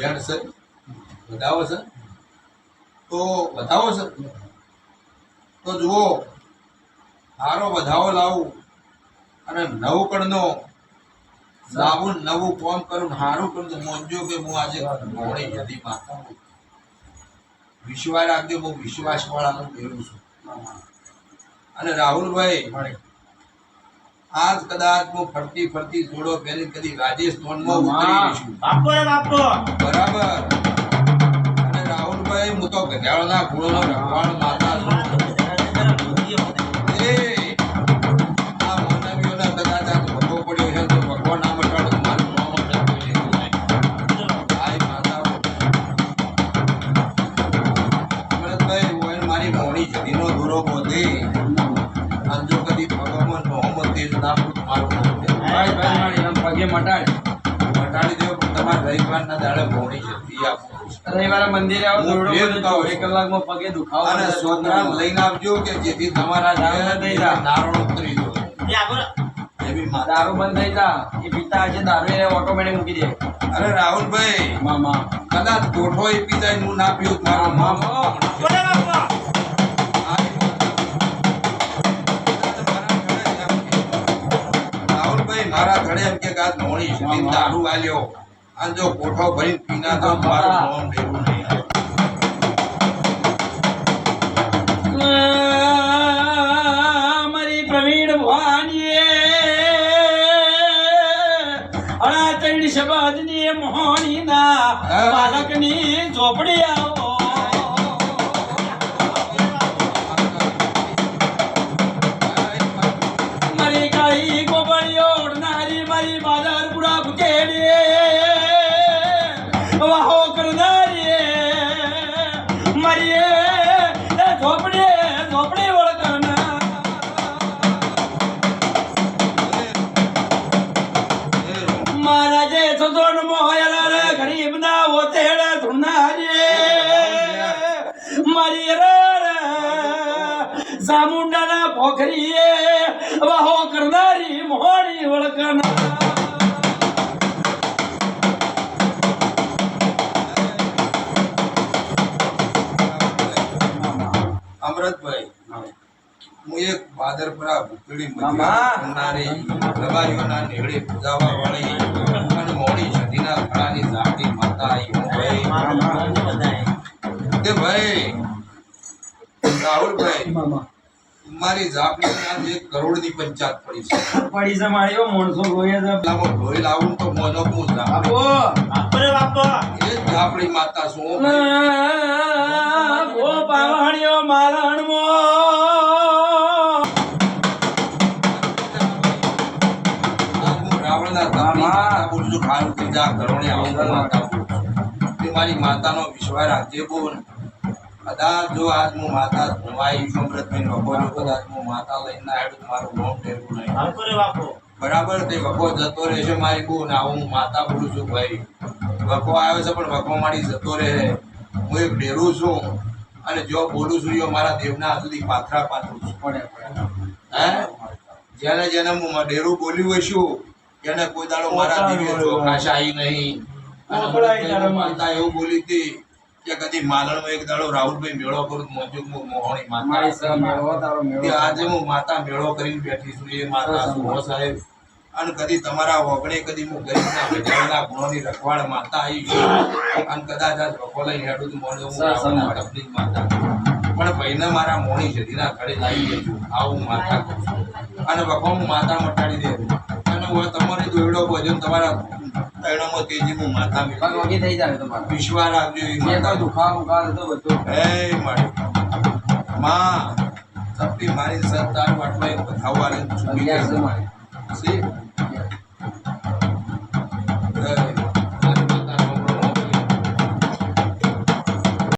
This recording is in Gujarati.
યાર સર બતાવો સર તો બતાવો સર તો જુઓ સારો વધાવો લાવું અને નવું કણનો લાવું નવું કોમ કરું, હારું તો મોંજો કે હું આજે મોડી જતી માતા વિશ્વાસ રાખજો, હું વિશ્વાસવાળાનું પહેરું છું. અને રાહુલભાઈ આજ કદાચ હું ફરતી ફરતી જોડો પહેરી કદી રાજસ્થાનમાં ઉતરી જઈશું. બાપો બરાબર. અને રાહુલભાઈ હું તો ગધેડાના ગુણોનો રખવાળ માતા છું. એ આ માનવીઓના કદાચ આ મટાડ મટાડી દેવો પણ તમારા રવિવારના દાડે મોણી જતી આપો. રવિવારે મંદિરે આવો છું. કલાકમાં પગે દુખાવો અને. લઈને આવજો કે જેથી તમારા દારૂ થઈ જા. નારણ ઉતરી. એ આગળ દારૂ બંધ થઈ જા. એ પીતા દારૂ એને ઓટોમેટિક મૂકી દે. અરે રાહુલભાઈ મામા. કદાચ ગોઠો એ પી જાય હું ના પીવું મારું નામ મારા ઘરે એમ કે આજ ધોણી સુધી દારૂ આલ્યો અને જો કોઠો ભરી પીના તો મારું નામ લેવું નહીં શબાદની મોહણીના બાલકની ઝોપડી આવો. સામુંડા ના પોખરીએ વાહો કરનારી મોહણી વળકના. અમૃતભાઈ હું. એક બાદરપરા ભૂતળી મામા. કરનારી રબારીઓના નેહડે પૂજાવા વાળી અને મોડી સદીના ખડાની ઝાપટી માતા આવી ભાઈ. તે ભાઈ રાહુલભાઈ મારી ઝાપડી આજ એક કરોડની પંચાયત પડી છે. પડી છે મારી ઓ માણસો રોયે છે. લાવો ગોય લાવું તો મોનો હું ઝાપડી બાપુ બાપો રે બાપો. એ જાપડી ઝાપડી માતા ભાઈ. ઓ પાવણીઓ મારણ મો રાવણના ધામા બોલજો ખારું જા ઘરોણે આવું માતા મારી માતાનો વિશ્વાસ રાખજે બોલ. કદાચ જો આજ હું માતા કદાચ હું લઈને તો મારું નહીં. બરાબર તે વખો જતો રહેશે મારી બહુ ના હું માતા બોલું છું ભાઈ. વખો આવ્યો છે પણ વખો મારી જતો રહે હું એક ડેરું છું અને જો બોલું છું એ મારા દેવના હાથ સુધી પાથરા પાથરું છું. પડે હે? જેને જેને હું ડેરું બોલ્યું હોય છું એને કોઈ દાડો મારા દિવ્ય ચોખાશ આવી નહીં. માતા એવું બોલી હતી કે કદી માલણમાં એક દાડો રાહુલભાઈ મેળો કરું મોજુક મોહણી માતા. મારી સહ મેળવો તારો કે મેળવો આજે હું માતા મેળો કરીને બેઠી છું એ માતા છું સાહેબ. અને કદી તમારા વગણે કદી હું ગરીબના ભેજાના ગુણોની રખવાડ માતા આવી અને કદાચ હેડું તો હું જ માતા. પણ ભાઈને મારા મોણી જતીના ઘરે લાવી દેજો. આવું માતા અને વખો હું માતા મટાડી દે અને હું તમારી દોયડો ભોજન તમારા તૈણોમાં તેજી હું માતા થઈ જાય તમારો. વિશ્વાસ રાખજો એવી જે કોઈ માતા દુખાવો ઉખાવો થતો બધું. હે મારી માં સપટી મારી સત્તાર વાટમાં એક અગિયાર છે સી?